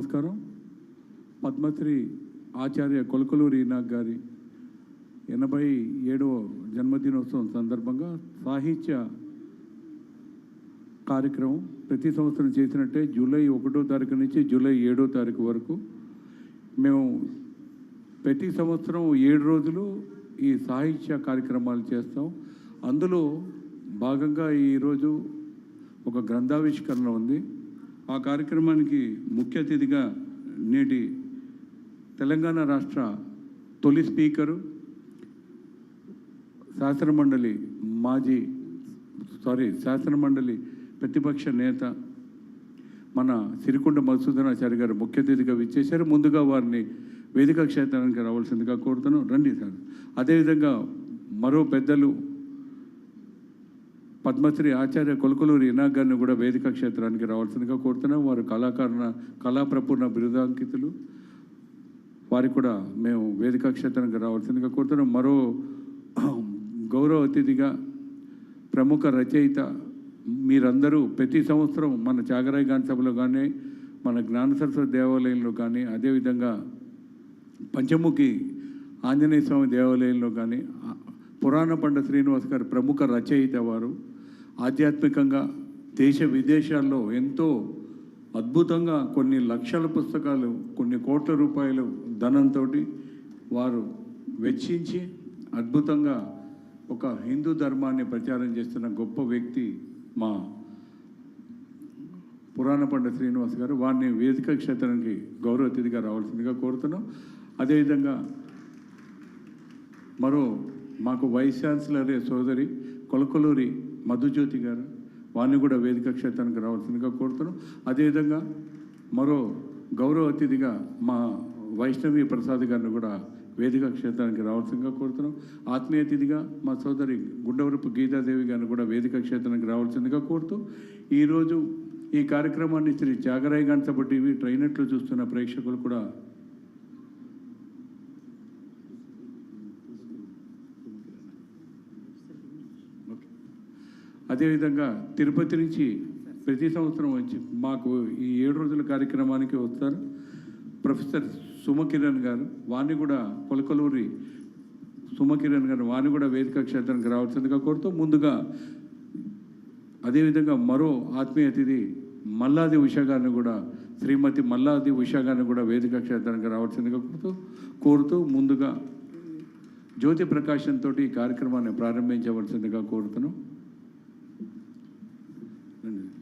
నమస్కారం. పద్మశ్రీ ఆచార్య కొలకలూరి ఈనాగ్ గారి ఎనభై ఏడవ జన్మదినోత్సవం సందర్భంగా సాహిత్య కార్యక్రమం ప్రతి సంవత్సరం చేసినట్టే జూలై ఒకటో తారీఖు నుంచి జూలై ఏడో తారీఖు వరకు. మేము ప్రతి సంవత్సరం ఏడు రోజులు ఈ సాహిత్య కార్యక్రమాలు చేస్తాం. అందులో భాగంగా ఈరోజు ఒక గ్రంథావిష్కరణ ఉంది. ఆ కార్యక్రమానికి ముఖ్య అతిథిగా నేటి తెలంగాణ రాష్ట్ర తొలి స్పీకరు శాసనమండలి మాజీ సారీ శాసనమండలి ప్రతిపక్ష నేత మన సిరికొండ మధుసూదనాచారి గారు ముఖ్య అతిథిగా విచ్చేశారు. ముందుగా వారిని వేదిక క్షేత్రానికి రావాల్సిందిగా కోరుతున్నాను రండి సార్. అదేవిధంగా మరో పెద్దలు పద్మశ్రీ ఆచార్య కొలకలూరి ఇనాగ్ గారిని కూడా వేదిక క్షేత్రానికి రావాల్సిందిగా కోరుతున్నాం. వారు కళాకారుణ కళాప్రపూర్ణ బిరుదాంకితులు. వారికి కూడా మేము వేదిక క్షేత్రానికి రావాల్సిందిగా కోరుతున్నాం. మరో గౌరవ అతిథిగా ప్రముఖ రచయిత మీరందరూ ప్రతి సంవత్సరం మన త్యాగరాయ గాన సభలో కానీ మన జ్ఞాన సరస్వతి దేవాలయంలో కానీ అదేవిధంగా పంచముఖి ఆంజనేయ స్వామి దేవాలయంలో కానీ పురాణ పండ శ్రీనివాస్ గారు ప్రముఖ రచయిత వారు. ఆధ్యాత్మికంగా దేశ విదేశాల్లో ఎంతో అద్భుతంగా కొన్ని లక్షల పుస్తకాలు కొన్ని కోట్ల రూపాయలు ధనంతో వారు వెచ్చించి అద్భుతంగా ఒక హిందూ ధర్మాన్ని ప్రచారం చేస్తున్న గొప్ప వ్యక్తి మా పురాణ పండ శ్రీనివాస్ గారు. వారిని వేదిక క్షేత్రానికి గౌరవ అతిథిగా రావాల్సిందిగా కోరుతున్నాం. అదేవిధంగా మరో మాకు వైస్ ఛాన్సలరే సోదరి కొలకలూరి మధుజ్యోతి గారు వారిని కూడా వేదిక క్షేత్రానికి రావాల్సిందిగా కోరుతున్నాం. అదేవిధంగా మరో గౌరవ అతిథిగా మా వైష్ణవి ప్రసాద్ గారిని కూడా వేదిక క్షేత్రానికి రావాల్సిందిగా కోరుతున్నాం. ఆత్మీయ అతిథిగా మా సోదరి గుండవరపు గీతాదేవి గారిని కూడా వేదిక క్షేత్రానికి రావాల్సిందిగా కోరుతూ ఈరోజు ఈ కార్యక్రమాన్ని శ్రీ త్యాగరాయ గంటసభ టీవీ ట్రైనట్లు చూస్తున్న ప్రేక్షకులు కూడా అదేవిధంగా తిరుపతి నుంచి ప్రతి సంవత్సరం వచ్చి మాకు ఈ ఏడు రోజుల కార్యక్రమానికి వస్తారు. ప్రొఫెసర్ సుమకిరణ్ గారు వారిని కూడా కొలకలూరి సుమకిరణ్ గారు వారిని కూడా వేదిక క్షేత్రానికి రావాల్సిందిగా కోరుతూ ముందుగా అదేవిధంగా మరో ఆత్మీయ అతిథి మల్లాది ఉషా గారిని కూడా శ్రీమతి మల్లాది ఉషా గారిని కూడా వేదిక క్షేత్రానికి రావాల్సిందిగా కోరుతూ కోరుతూ ముందుగా జ్యోతి ప్రకాశంతో ఈ కార్యక్రమాన్ని ప్రారంభించవలసిందిగా కోరుతున్నాం. and